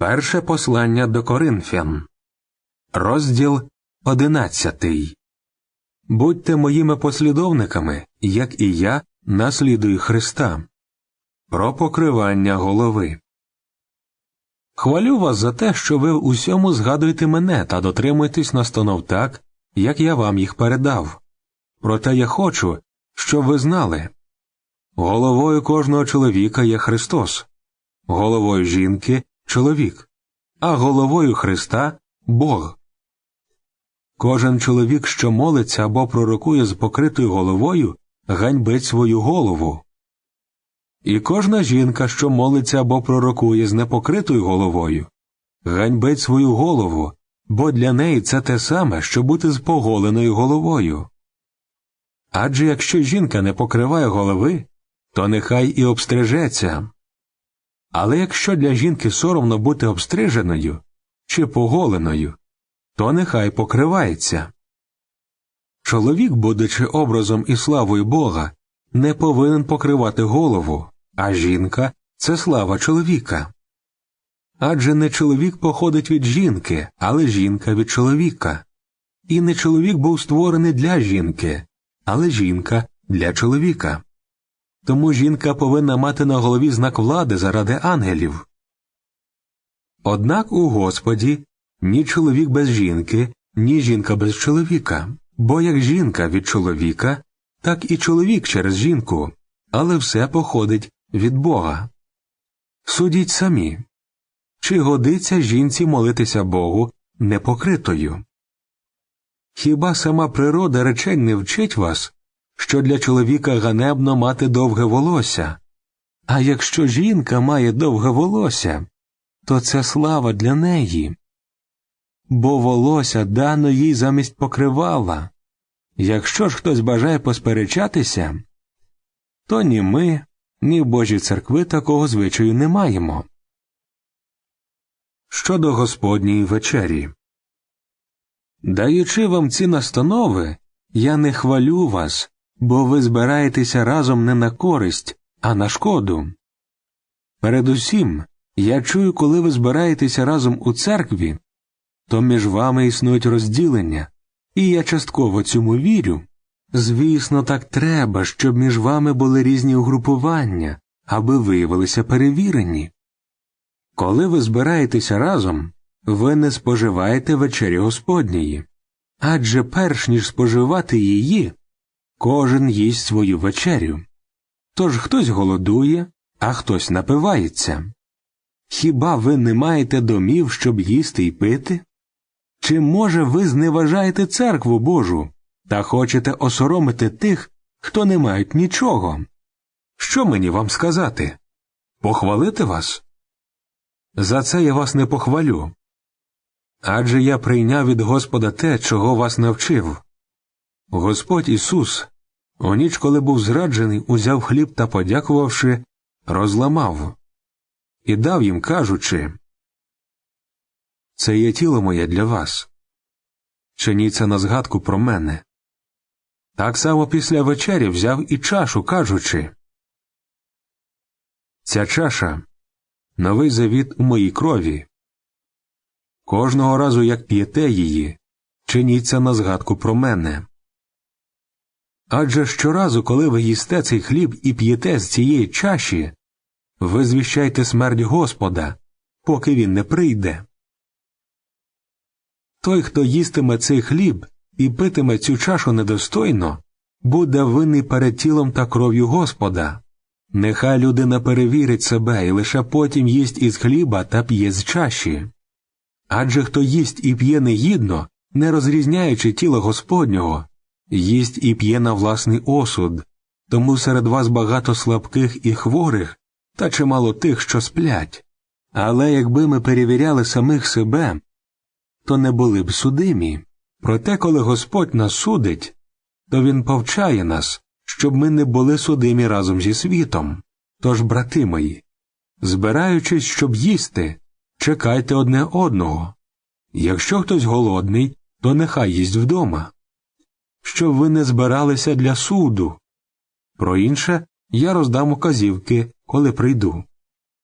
Перше послання до Коринфян, розділ одинадцятий. Будьте моїми послідовниками, як і я наслідую Христа. Про покривання голови. Хвалю вас за те, що ви в усьому згадуєте мене та дотримуєтесь настанов так, як я вам їх передав. Проте я хочу, щоб ви знали. Головою кожного чоловіка є Христос, головою жінки чоловік, а головою Христа Бог. Кожен чоловік, що молиться або пророкує з покритою головою, ганьбить свою голову. І кожна жінка, що молиться або пророкує з непокритою головою, ганьбить свою голову, бо для неї це те саме, що бути з поголеною головою. Адже якщо жінка не покриває голови, то нехай і обстрижеться. Але якщо для жінки соромно бути обстриженою чи поголеною, то нехай покривається. Чоловік, будучи образом і славою Бога, не повинен покривати голову, а жінка це слава чоловіка. Адже не чоловік походить від жінки, але жінка від чоловіка. І не чоловік був створений для жінки, але жінка для чоловіка. Тому жінка повинна мати на голові знак влади заради ангелів. Однак у Господі ні чоловік без жінки, ні жінка без чоловіка, бо як жінка від чоловіка, так і чоловік через жінку, але все походить від Бога. Судіть самі чи годиться жінці молитися Богу непокритою? Хіба сама природа речень не вчить вас, що для чоловіка ганебно мати довге волосся, а якщо жінка має довге волосся, то це слава для неї. Бо волосся дано їй замість покривала. Якщо ж хтось бажає посперечатися, то ні ми, ні в Божій церкви такого звичаю не маємо. Щодо Господньої вечері. Даючи вам ці настанови, я не хвалю вас, бо ви збираєтеся разом не на користь, а на шкоду. Передусім, я чую, коли ви збираєтеся разом у церкві, то між вами існують розділення, і я частково цьому вірю. Звісно, так треба, щоб між вами були різні угрупування, аби виявилися перевірені. Коли ви збираєтеся разом, ви не споживаєте вечері Господньої, адже перш ніж споживати її, кожен їсть свою вечерю. Тож хтось голодує, а хтось напивається. Хіба ви не маєте домів, щоб їсти й пити? Чи, може, ви зневажаєте церкву Божу та хочете осоромити тих, хто не мають нічого? Що мені вам сказати? Похвалити вас? За це я вас не похвалю. Адже я прийняв від Господа те, чого вас навчив. Господь Ісус, у ніч, коли був зраджений, узяв хліб та, подякувавши, розламав і дав їм, кажучи Це є тіло моє для вас. Чиніть це на згадку про мене. Так само після вечері взяв і чашу, кажучи Ця чаша новий завіт у моїй крові. Кожного разу, як п'єте її, чиніться на згадку про мене. Адже щоразу, коли ви їсте цей хліб і п'єте з цієї чаші, ви звіщайте смерть Господа, поки він не прийде. Той, хто їстиме цей хліб і питиме цю чашу недостойно, буде винний перед тілом та кров'ю Господа. Нехай людина перевірить себе і лише потім їсть із хліба та п'є з чаші. Адже хто їсть і п'є негідно, не розрізняючи тіла Господнього, їсть і п'є на власний осуд, тому серед вас багато слабких і хворих, та чимало тих, що сплять. Але якби ми перевіряли самих себе, то не були б судимі. Проте, коли Господь нас судить, то Він повчає нас, щоб ми не були судимі разом зі світом. Тож, брати мої, збираючись, щоб їсти, чекайте одне одного. Якщо хтось голодний, то нехай їсть вдома. Щоб ви не збиралися для суду. Про інше я роздам указівки, коли прийду.